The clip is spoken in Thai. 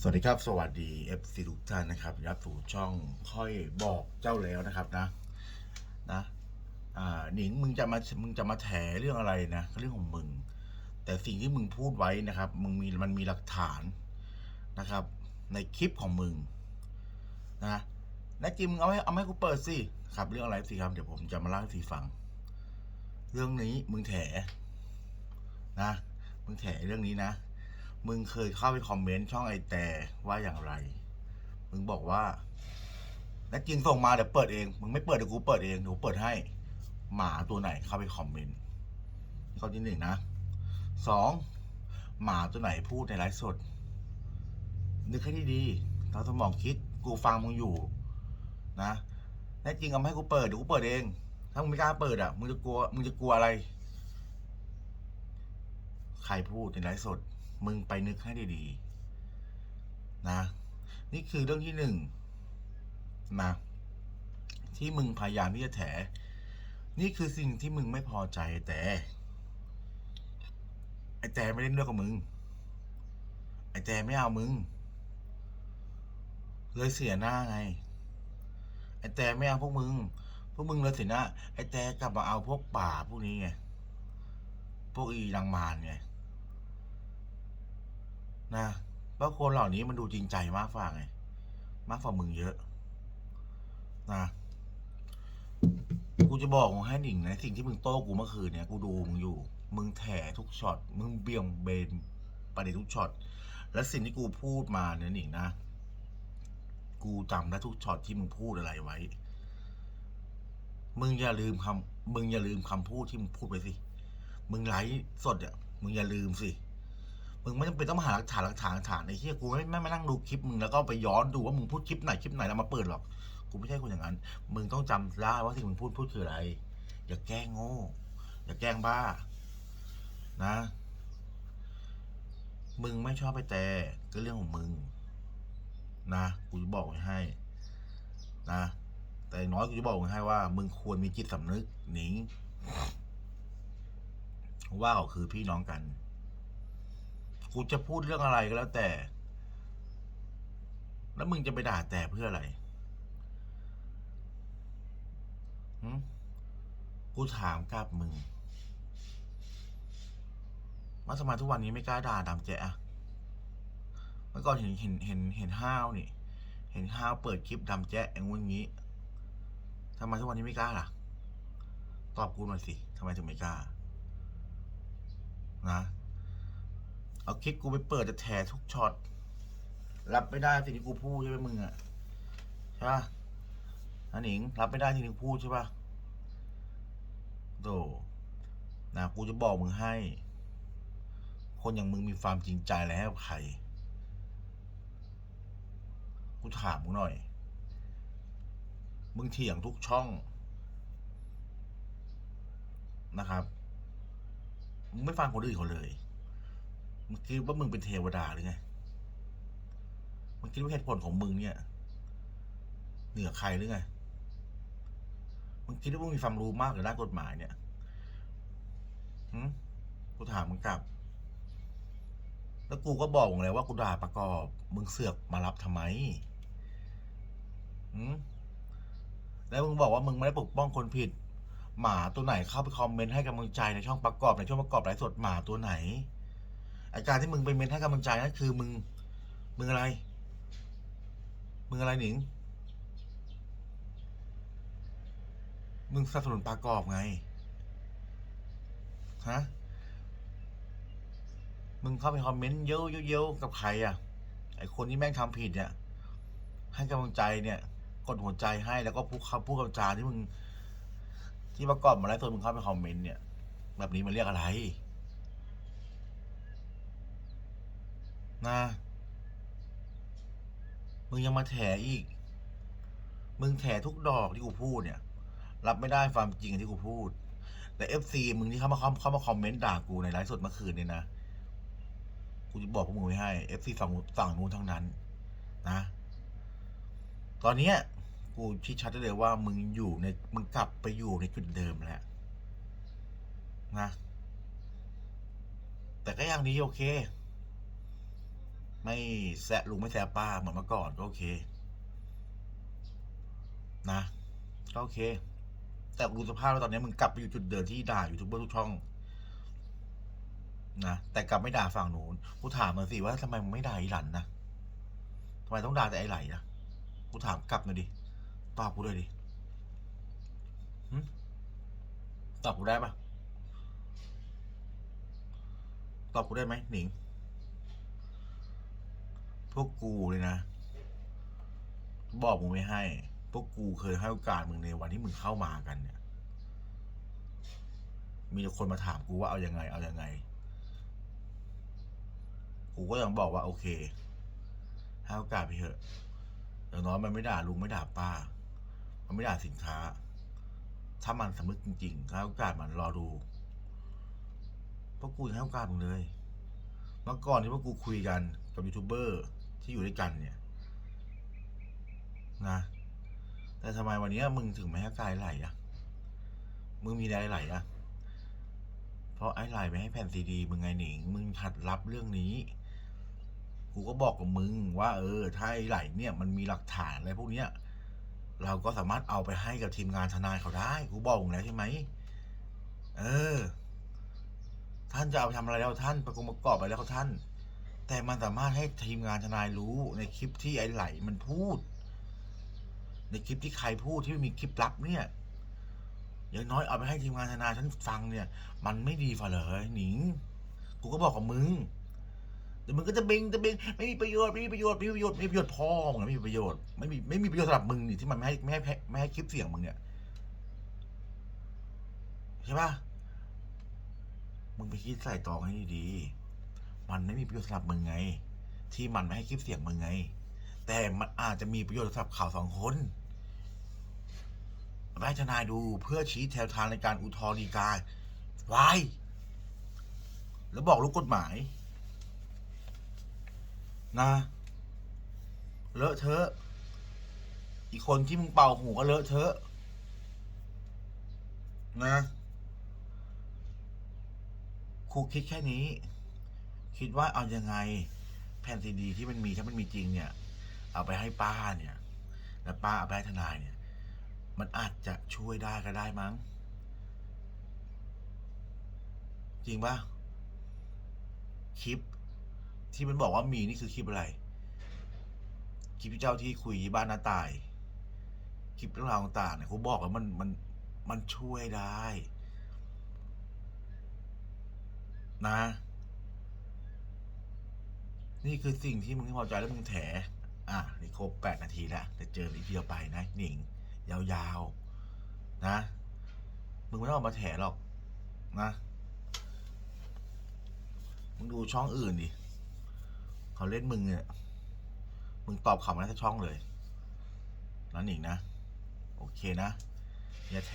สวัสดีครับ สวัสดี FC ทุกท่านนะครับรับสู่ช่องค่อยบอกเจ้าแล้วนะครับนะนะอ่าหนิงมึงจะมามึงจะมาแถเรื่องอะไรนะเรื่องของมึง แต่สิ่งที่มึงพูดไว้นะครับ มึงมีมันมีหลักฐานนะครับ ในคลิปของมึงนะนะจิมเอาให้เอาให้กูเปิดสิครับ เรื่องอะไรสิครับเดี๋ยวผมจะมาเล่าให้สีฟัง เรื่องนี้มึงแถนะมึงแถเรื่องนี้นะ มึงเคยเข้าไปคอมเมนต์ช่องไอแต่ว่าอย่างไร มึงบอกว่านักจริงส่งมาเดี๋ยวเปิดเอง มึงไม่เปิดเดี๋ยวกูเปิดเองเดี๋ยวกูเปิดให้ หมาตัวไหนเข้าไปคอมเมนต์ข้อที่หนึ่งนะสองหมาตัวไหนพูดในไลฟ์สด นึกให้ดีๆเราสมองคิดกูฟังมึงอยู่ นะแน่จริงเอาให้กูเปิดเดี๋ยวกูเปิดเอง ถ้ามึงไม่กล้าเปิดอะมึงจะกลัวมึงจะกลัวอะไร ใครพูดในไลฟ์สด มึงไปนึกให้ดีๆนะ นี่คือเรื่องที่หนึ่งนะที่มึงพยายามที่จะแถ นี่คือสิ่งที่มึงไม่พอใจแต่ไอ้แต่ไม่เล่นด้วยกับมึง ไอ้แต่ไม่เอามึง เลยเสียหน้าไง ไอ้แต่ไม่เอาพวกมึง พวกมึงเลยเสียหน้า ไอ้แต่กลับมาเอาพวกป่าพวกนี้ไง พวกอีนางมารไง นะเพราะคนเหล่านี้มันดูจริงใจมากฝ่าไง มากฝ่ามึงเยอะ นะกูจะบอกมึงให้หนิงนะสิ่งที่มึงโต้กูเมื่อคืนเนี่ยกูดูมึงอยู่ มึงแถทุกช็อตมึงเบี่ยงเบนประเด็นทุกช็อตและสิ่งที่กูพูดมาเนี่ยหนิงนะ กูจำได้ทุกช็อตที่มึงพูดอะไรไว้ มึงอย่าลืมคำมึงอย่าลืมคำพูดที่มึงพูดไปสิ มึงไลฟ์สดอะมึงอย่าลืมสิ มึงไม่จำเป็นต้องมาหาหลักฐานหลักฐานหลักฐานไอ้เหี้ยกูไม่ไม่มานั่งดูคลิปมึงแล้วก็ไปย้อนดูว่ามึงพูดคลิปไหนคลิปไหนแล้วมาเปิดหรอก กูไม่ใช่คนอย่างนั้น มึงต้องจำได้ว่าที่มึงพูดพูดคืออะไร อย่าแกล้งโง่ อย่าแกล้งบ้า นะ มึงไม่ชอบไปแต่ก็เรื่องของมึง นะ กูจะบอกไว้ให้ นะ แต่อย่างน้อยกูจะบอกไว้ให้ว่า มึงควรมีจิตสำนึกหนิงว่าเขาคือพี่น้องกัน กูจะพูดเรื่องอะไรก็แล้วแต่ แล้วมึงจะไปด่าแต่เพื่ออะไรหึกูถามกลับมึงว่าทำไมทุกวันนี้ไม่กล้าด่าดำแจ๊ะอะเมื่อก่อนเห็นเห็นเห็นเห็นห้าวนี่ เห็นห้าวเปิดคลิปดำแจ๊ะอย่างงู้นงี้ทำไมทุกวันนี้ไม่กล้าล่ะ ตอบกูหน่อยสิทำไมถึงไม่กล้า นะ เอาคลิปกูไปเปิดจะแถทุกช็อต รับไม่ได้สิ่งที่กูพูดใช่ไหมมึงอะใช่ปะอันหนิงรับไม่ได้สิ่งที่กูพูดใช่ปะโตนะกูจะบอกมึงให้ คนอย่างมึงมีความจริงใจอะไรให้กับใคร กูถามมึงหน่อย มึงเถียงทุกช่องนะครับ มึงไม่ฟังคนอื่นเขาเลย มึงคิดว่ามึงเป็นเทวดาหรือไง มึงคิดว่าเหตุผลของมึงเนี่ย เหนือใครหรือไง มึงคิดว่ามึงมีความรู้มากในด้านกฎหมายเนี่ยหืมกูถามมึงกลับ แล้วกูก็บอกมึงแล้วว่ากูด่าประกอบ มึงเสือกมารับทำไมหืมแล้วมึงบอกว่ามึงไม่ได้ปกป้องคนผิด หมาตัวไหนเข้าไปคอมเมนต์ให้กำลังใจในช่องประกอบในช่วงประกอบไลฟ์สดหมาตัวไหน อาการที่มึงไปเมนต์ให้กำลังใจนั่นคือมึง มึงอะไร มึงอะไรหนิง มึงสนับสนุนประกอบไง ฮะ มึงเข้าไปคอมเมนต์เยอะๆเยอะๆกับใครอะ ไอคนที่แม่งทำผิดเนี่ย ให้กำลังใจเนี่ย กดหัวใจให้แล้วก็พูดคำพูดคำจาที่มึง ที่ประกอบมาแล้วตัวมึงเข้าไปคอมเมนต์เนี่ย แบบนี้มันเรียกอะไร นะ มึงยังมาแถอีก มึงแถทุกดอกที่กูพูดเนี่ย รับไม่ได้ความจริงที่กูพูด แต่เอฟซีมึงที่เข้ามาเข้ามาคอมเมนต์ด่ากูในไลฟ์สดเมื่อคืนเนี่ยนะ กูจะบอกพวกมึงไว้ให้เอฟซีฝั่งฝั่งนู้นทั้งนั้น นะ ตอนเนี้ยกูชี้ชัดได้เลยว่ามึงอยู่ในมึงกลับไปอยู่ในจุดเดิมแล้วนะ แต่ก็ยังดีโอเค ไม่แซะลุงไม่แซะป้าเหมือนเมื่อก่อนก็โอเค นะก็โอเค แต่ดูสภาพแล้วตอนนี้มึงกลับไปอยู่จุดเดิมที่ด่ายูทูบเบอร์ทุกช่องนะแต่กลับไม่ด่าฝั่งนู้นกูถามมาสิว่าทำไมมึงไม่ด่าไอหลันนะทำไมต้องด่าแต่ไอไหลนะกูถามกลับหน่อยดิตอบกูด้วยดิตอบกูได้ปะตอบกูได้ไหมหนิง วกกูเลยนะ บอกมึงไม่ให้ พวกกูเคยให้โอกาสมึงในวันที่มึงเข้ามากันเนี่ย มีคนมาถามกูว่าเอายังไง เอายังไง กูก็ยังบอกว่าโอเคให้โอกาสไปเถอะอย่างน้อยมันไม่ด่าลุงไม่ด่าป้า มันไม่ด่าสินค้า ถ้ามันสำนึกจริงๆให้โอกาสมันรอดูพวกกูให้โอกาสมึงเลย เมื่อก่อนที่พวกกูคุยกันกับยูทูบเบอร์ ที่อยู่ด้วยกันเนี่ย นะ แต่ทำไมวันนี้มึงถึงไม่ให้กายไหลอะมึงมีอะไรไหลอะเพราะไอ้ไหลไม่ให้แผ่นซีดีมึงไงหนิงมึงหัดรับเรื่องนี้กูก็บอกกับมึงว่าเออถ้าไอ้ไหลเนี่ย มันมีหลักฐานอะไรพวกเนี้ยเราก็สามารถเอาไปให้กับทีมงานทนายเขาได้กูบอกแล้วใช่ไหมเออ ท่านจะเอาไปทำอะไรแล้วท่านประกงประกอบไปแล้วท่าน แต่มันสามารถให้ทีมงานทนายรู้ในคลิปที่ไอ้ไหลมันพูด ในคลิปที่ใครพูดที่มีคลิปลับเนี่ยอย่างน้อยเอาไปให้ทีมงานทนายฉันฟังเนี่ย มันไม่ดีฝ่าเลยหนิง กูก็บอกกับมึงแต่มึงก็จะเบงจะเบงไม่มีประโยชน์ไม่มีประโยชน์ไม่มีประโยชน์ไม่มีประโยชน์พ่อมึงอะไม่มีประโยชน์ไม่มีไม่มีประโยชน์สำหรับมึงนี่ที่มันไม่ให้ไม่ให้ไม่ให้คลิปเสียงมึงเนี่ยใช่ปะมึงไปคิดใส่ตองให้ดีๆ มันไม่มีประโยชน์สำหรับมึงไง ที่มันไม่ให้คลิปเสียงมึงไง แต่มันอาจจะมีประโยชน์สำหรับข่าวสองคนเอาไห้ทนายดูเพื่อชี้แนวทางในการอุทธรณ์ฎีกาไว้แล้วบอกลูกกฎหมาย นะเลอะเทอะ อีกคนที่มึงเป่าหูก็เลอะเทอะนะครูคิดแค่นี้ คิดว่าเอายังไงแผ่นซีดีที่มันมีถ้ามันมีจริงเนี่ย เอาไปให้ป้าเนี่ย แล้วป้าเอาไปให้ทนายเนี่ย มันอาจจะช่วยได้ก็ได้มั้ง จริงปะคลิป ที่มันบอกว่ามีนี่คือคลิปอะไร คลิปที่เจ้าที่คุยบ้านน้าตาย คลิปเรื่องราวต่างๆเนี่ยเขาบอกว่ามันมันมันช่วยได้ นะ นี่คือสิ่งที่มึงไม่พอใจแล้วมึงแถ อะนี่ครบแปดนาทีแล้วจะเจออีกทีต่อไปนะหนิง ยาวๆ นะ มึงไม่ต้องออกมาแถหรอกนะ มึงดูช่องอื่นดิเขาเล่นมึงเนี่ย มึงตอบคำมาได้ทุกช่องเลยนั่นหนิงนะ โอเคนะ อย่าแถ